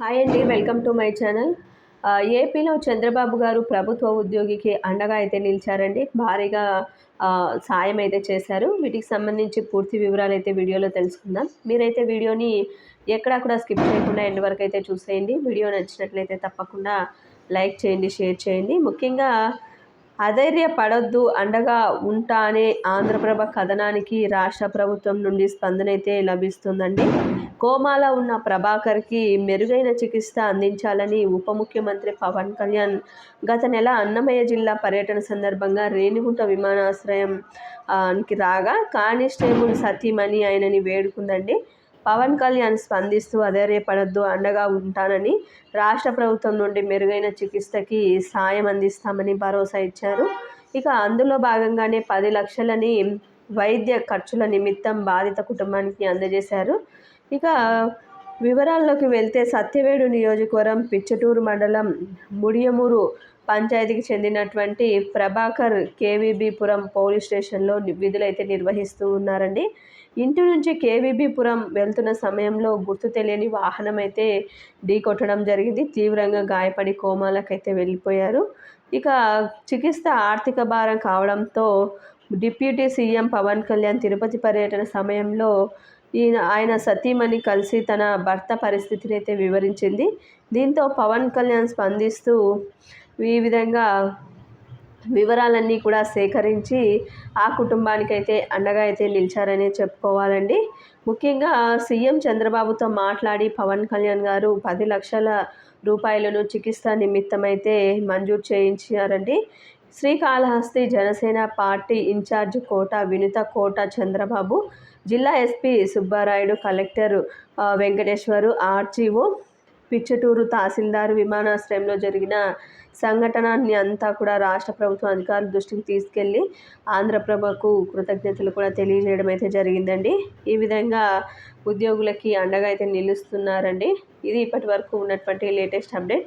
Hi అండి welcome to my channel. ఏపీలో చంద్రబాబు గారు ప్రభుత్వ ఉద్యోగికి అండగా అయితే నిలిచారండి. భారీగా సాయం అయితే చేశారు. వీటికి సంబంధించి పూర్తి వివరాలు అయితే వీడియోలో తెలుసుకుందాం. మీరైతే వీడియోని ఎక్కడా కూడా స్కిప్ చేయకుండా ఎండ్ వరకు అయితే చూసేయండి. వీడియో నచ్చినట్లయితే తప్పకుండా లైక్ చేయండి షేర్ చేయండి. ముఖ్యంగా అధైర్యపడొద్దు అండగా ఉంటా అనే ఆంధ్రప్రభ కథనానికి రాష్ట్ర ప్రభుత్వం నుండి స్పందన అయితే లభిస్తుందండి. కోమాలో ఉన్న ప్రభాకర్కి మెరుగైన చికిత్స అందించాలని ఉప ముఖ్యమంత్రి పవన్ కళ్యాణ్ గత నెల అన్నమయ్య జిల్లా పర్యటన సందర్భంగా రేణిగుంట విమానాశ్రయం కి రాగా కానిస్టేబుల్ సతీమణి ఆయనని వేడుకుందండి. పవన్ కళ్యాణ్ స్పందిస్తూ అధైర్యపడద్దు అండగా ఉంటానని రాష్ట్ర ప్రభుత్వం నుండి మెరుగైన చికిత్సకి సాయం అందిస్తామని భరోసా ఇచ్చారు. ఇక అందులో భాగంగానే పది లక్షలని వైద్య ఖర్చుల నిమిత్తం బాధిత కుటుంబానికి అందజేశారు. ఇక వివరాల్లోకి వెళ్తే సత్యవేడు నియోజకవర్గం పిచ్చటూరు మండలం ముడియమూరు పంచాయతీకి చెందినటువంటి ప్రభాకర్ కేవీబీపురం పోలీస్ స్టేషన్లో విధులైతే నిర్వహిస్తూ ఉన్నారండి. ఇంటి నుంచి కేవీబీపురం వెళ్తున్న సమయంలో గుర్తు తెలియని వాహనం అయితే ఢీకొట్టడం జరిగింది. తీవ్రంగా గాయపడి కోమాలకైతే వెళ్ళిపోయారు. ఇక చికిత్స ఆర్థిక భారం కావడంతో డిప్యూటీ సీఎం పవన్ కళ్యాణ్ తిరుపతి పర్యటన సమయంలో ఈయన ఆయన సతీమణి కలిసి తన భర్త పరిస్థితిని అయితే వివరించింది. దీంతో పవన్ కళ్యాణ్ స్పందిస్తూ ఈ విధంగా వివరాలన్నీ కూడా సేకరించి ఆ కుటుంబానికైతే అండగా అయితే నిలిచారని చెప్పుకోవాలండి. ముఖ్యంగా సీఎం చంద్రబాబుతో మాట్లాడి పవన్ కళ్యాణ్ గారు పది లక్షల రూపాయలను చికిత్స నిమిత్తమైతే మంజూరు చేయించారండి. శ్రీకాళహస్తి జనసేన పార్టీ ఇన్ఛార్జ్ కోట వినుత కోట చంద్రబాబు జిల్లా SP Subbarayudu collector Venkateswarlu RDO Pichatur తహసీల్దార్ విమానాశ్రయంలో జరిగిన సంఘటనని అంతా కూడా రాష్ట్ర ప్రభుత్వం అధికారుల దృష్టికి తీసుకెళ్ళి ఆంధ్రప్రభకు కృతజ్ఞతలు కూడా తెలియజేయడం అయితే జరిగిందండి. ఈ విధంగా ఉద్యోగులకి అండగా అయితే నిలుస్తున్నారండి. ఇది ఇప్పటి వరకు ఉన్నటువంటి లేటెస్ట్ అప్డేట్.